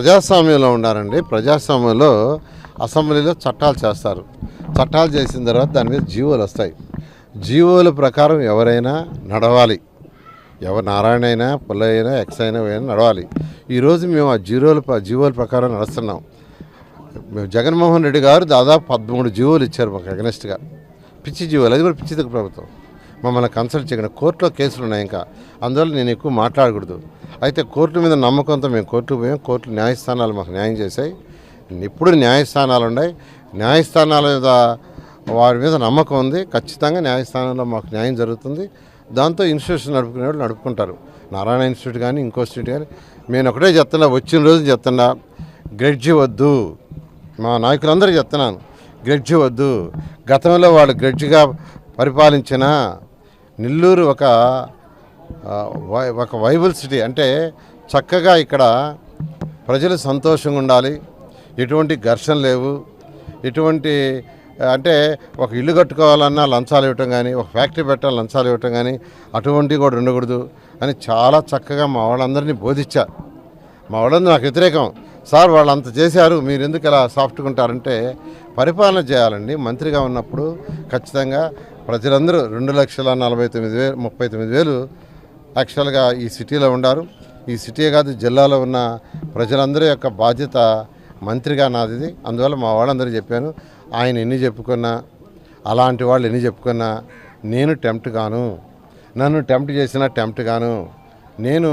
ప్రజాస్వామ్యంలో ఉన్నారండి. ప్రజాస్వామ్యంలో అసెంబ్లీలో చట్టాలు చేస్తారు. చట్టాలు చేసిన తర్వాత దాని మీద జీవోలు వస్తాయి. జీవోల ప్రకారం ఎవరైనా నడవాలి. ఎవరు నారాయణ అయినా పుల్ల అయినా ఎక్స్ అయినా అయినా నడవాలి. ఈరోజు మేము ఆ జీరోల జీవోల ప్రకారం నడుస్తున్నాం. మేము జగన్మోహన్ రెడ్డి గారు దాదాపు పదమూడు జీవోలు ఇచ్చారు మాకు అగనెస్ట్గా. పిచ్చి జీవోలు. అది కూడా పిచ్చి ప్రభుత్వం. మమ్మల్ని కన్సల్ట్ చేయకుండా. కోర్టులో కేసులు ఉన్నాయి ఇంకా. అందువల్ల నేను ఎక్కువ మాట్లాడకూడదు. అయితే కోర్టు మీద నమ్మకంతో మేము కోర్టుకు పోయాం. కోర్టు న్యాయస్థానాలు మాకు న్యాయం చేశాయి. ఇప్పుడు న్యాయస్థానాలు ఉన్నాయి. న్యాయస్థానాల మీద వారి మీద నమ్మకం ఉంది. ఖచ్చితంగా న్యాయస్థానంలో మాకు న్యాయం జరుగుతుంది. దాంతో ఇన్స్టిట్యూషన్ నడుపుకునే వాళ్ళు నడుపుకుంటారు. నారాయణ ఇన్స్టిట్యూట్ కానీ ఇంకో ఇన్స్టిట్యూట్ కానీ. నేను ఒకటే చెప్తున్నా వచ్చిన రోజు చెప్తున్నా గ్రెడ్జి వద్దు. మా నాయకులందరూ చెప్తున్నాను గ్రెడ్జి వద్దు. గతంలో వాళ్ళు గ్రెడ్జిగా పరిపాలించిన నెల్లూరు ఒక వై- ఒక వైబుల్ సిటీ. అంటే చక్కగా ఇక్కడ ప్రజలు సంతోషంగా ఉండాలి. ఎటువంటి ఘర్షణ లేవు. ఎటువంటి అంటే ఒక ఇల్లు కట్టుకోవాలన్నా లంచాలు ఇవ్వటం కానీ ఒక ఫ్యాక్టరీ పెట్టాలి లంచాలు ఇవ్వటం కానీ అటువంటివి కూడా ఉండకూడదు అని చాలా చక్కగా మా వాళ్ళందరినీ బోధించా. మా వాళ్ళందరూ నాకు వ్యతిరేకం. సార్ వాళ్ళు అంత చేశారు. మీరు ఎందుకు ఇలా సాఫ్ట్గా ఉంటారంటే పరిపాలన చేయాలండి. మంత్రిగా ఉన్నప్పుడు ఖచ్చితంగా ప్రజలందరూ రెండు లక్షల నలభై తొమ్మిది వేలు ముప్పై తొమ్మిది వేలు యాక్చువల్గా ఈ సిటీలో ఉండారు. ఈ సిటీ కాదు జిల్లాలో ఉన్న ప్రజలందరి యొక్క బాధ్యత మంత్రిగా నాదిది. అందువల్ల మా వాళ్ళందరూ చెప్పాను ఆయన ఎన్ని చెప్పుకున్నా అలాంటి వాళ్ళు ఎన్ని చెప్పుకున్నా నేను టెంప్ట్ గాను. నన్ను టెంప్ట్ చేసిన టెంప్ట్ గాను. నేను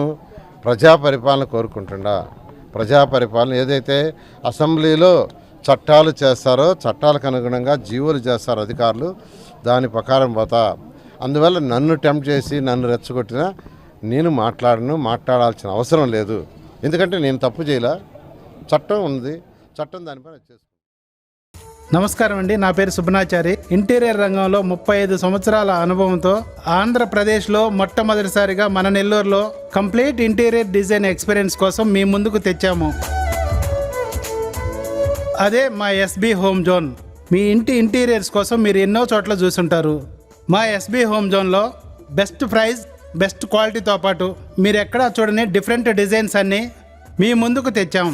ప్రజా పరిపాలన కోరుకుంటుండా ప్రజా పరిపాలన ఏదైతే అసెంబ్లీలో చట్టాలు చేస్తారో చట్టాలకు అనుగుణంగా జీవోలు చేస్తారు అధికారులు. దాని ప్రకారం పోతా అందువల్ల నన్ను టెంప్ట్ చేసి నన్ను రెచ్చగొట్టినా నేను మాట్లాడను మాట్లాడాల్సిన అవసరం లేదు. ఎందుకంటే నేను తప్పు చేయలే. చట్టం ఉంది. చట్టం దానిపైన చేసుకుంటాను నమస్కారం అండి. నా పేరు సుబ్బనాచారి. ఇంటీరియర్ రంగంలో ముప్పై ఐదు సంవత్సరాల అనుభవంతో ఆంధ్రప్రదేశ్లో మొట్టమొదటిసారిగా మన నెల్లూరులో కంప్లీట్ ఇంటీరియర్ డిజైన్ ఎక్స్పీరియన్స్ కోసం మీ ముందుకు తెచ్చాము. అదే మా ఎస్బి హోమ్ జోన్ మీ ఇంటి ఇంటీరియర్స్ కోసం మీరు ఎన్నో చోట్ల చూసుంటారు. మా ఎస్బి హోమ్ జోన్లో బెస్ట్ ప్రైస్ బెస్ట్ క్వాలిటీతో పాటు మీరు ఎక్కడా చూడని డిఫరెంట్ డిజైన్స్ అన్నీ మీ ముందుకు తెచ్చాము